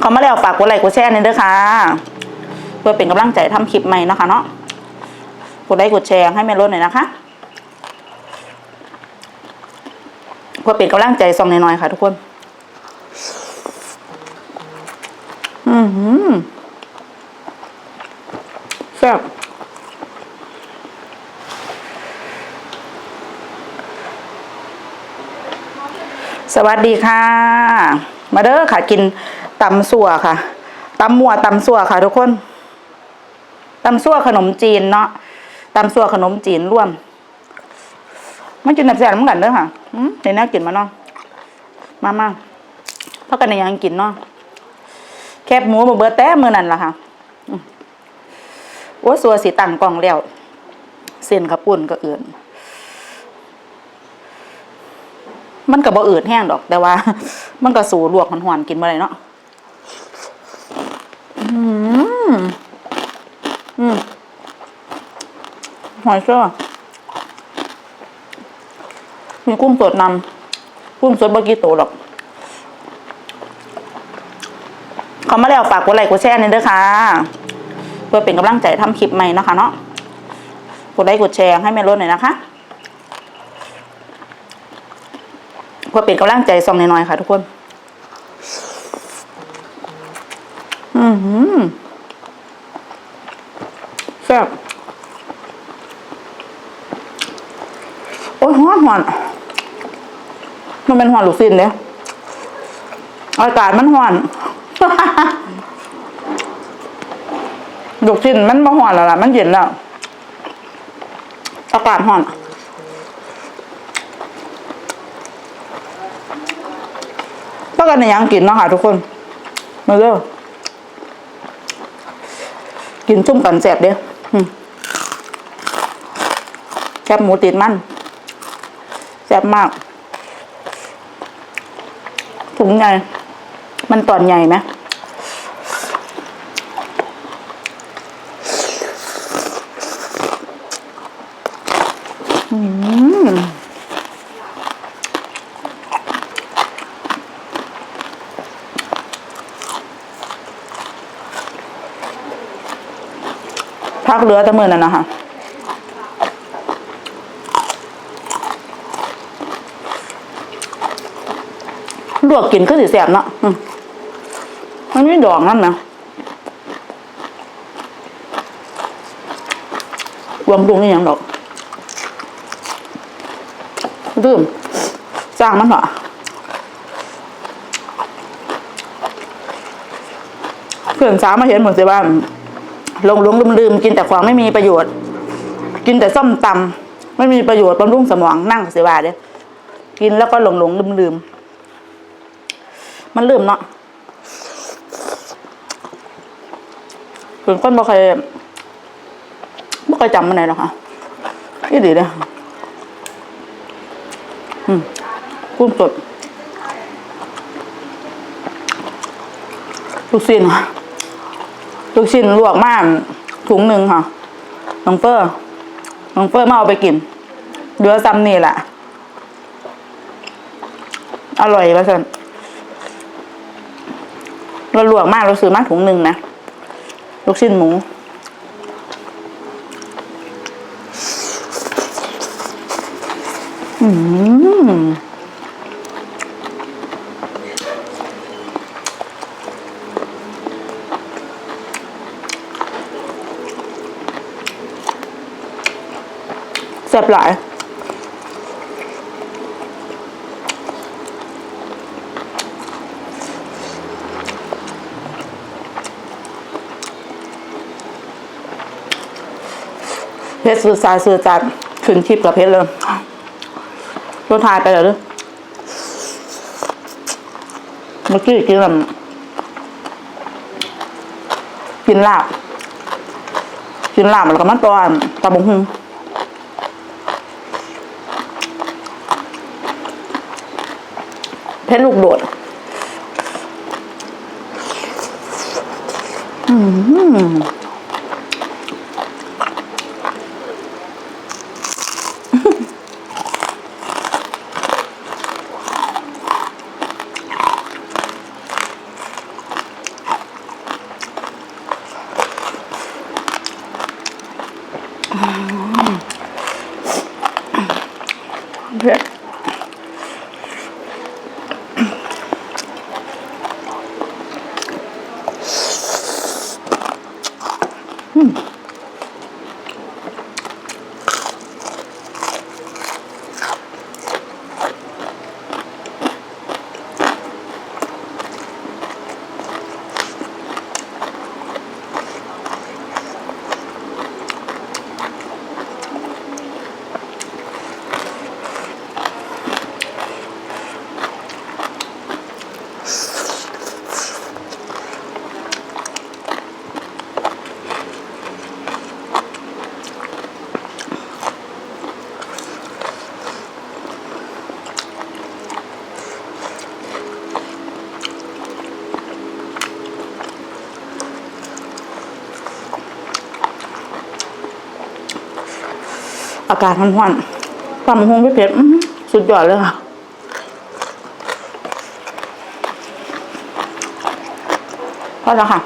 เขามาแล้วฝากกดไลค์กดแชร์นี่เด้อค่ะ เพื่อเป็นกำลังใจทำคลิปใหม่นะคะเนาะกดไลค์กดแชร์ให้แม่รถหน่อยนะคะเพื่อเป็นกำลังใจส่องน้อยๆค่ะทุกคน อือหือแซ่บสวัสดีค่ะ มาเด้อค่ะกิน ตำสัวค่ะตำมัวตำสัวค่ะ ทุกคนตำสัวขนมจีนเนาะตำสัวขนมจีนร่วม มันกินแบบแซ่บเหมือนกันเด้อค่ะอืมในน่ากินมาเนาะมามาพราะกันในยังกินเนาะแคบหมูมาเบิดแต่มือนั่นล่ะค่ะโอ้สัวสีตังกล่องแล้วเส้นขับปุ่นก็เอื่นมันก็บ่อืดแห้งดอกแต่ว่า มันก็สู่ลวกหอนๆกินบ่ได้เนาะ อืมอืมหอยเชอร์มีกุ้งสดนำกุ้งสดบ่กี่โตหรอกเขามาแล้วฝากกดไลค์กดแชร์นี่อยเด้อค่ะเพื่อเป็นกำลังใจทำคลิปใหม่นะคะเนาะกดไลค์กดแชร์ให้แม่รถหน่อยนะคะเพื่อเป็นกำลังใจส่องน้อยๆค่ะทุกคน อือหือแซ่บโอ้ยหอนหอน มันเป็นหอนลูกซินเนี่ยอากาศมันหอนลูกซินมันบ่หอนแล้วล่ะ มันเย็นแล้ว อากาศหอนก็กันในยังกินเนาะค่ะทุกคน มาเร็ว กินชุ่มกันแสบเด้อแคบหมูติดมันแซ่บมากถุงใหญ่มันตอนใหญ่ไหมอืม พักเรือแต่มือนั่นนะคะลวกกินก็สิแสบเนาะมันไม่ดองนั่นนะรวมดุงนี่ยังดอกดื่มจ้างมันเหรอเพื่อนสาวมาเห็นหมือนสิบ้าน ลงหลงลืมลืมกินแต่ของไม่มีประโยชน์ กินแต่ส้มตำไม่มีประโยชน์บำรุงสมองนั่งเสียบาเด้กินแล้วก็หลงหลงลืมลืมมันลืมเนาะถึงคนบ่เคยบ่เคยจำมันไหนหรอกค่ะนี่ดีเลยอืมกุ้งสดลูกชิ้นค่ะ ลูกชิ้นลวกมากถุงหนึ่งค่ะน้องเฟอร์น้องเฟอร์มาเอาไปกินเดือซ้ำนี่แหละอร่อยป่ะสันเราลวกมากเราซื้อมาถุงหนึ่งนะ ลูกชิ้นหมู อืม แซ่บหลายเพชรสื่อสายสื่อจัดขึ้นคลิปกับเพชรเลยรถทายไปแล้วหรือเมื่อกี้กินแบบกินลาบกินลาบแล้วก็มันตัวตะบงหุง แพชลูกโดดอืมเผ็ด อื อากาศมันร้อนๆตำหงพี่เผ็ดสุดยอดเลยค่ะพอแล้วค่ะ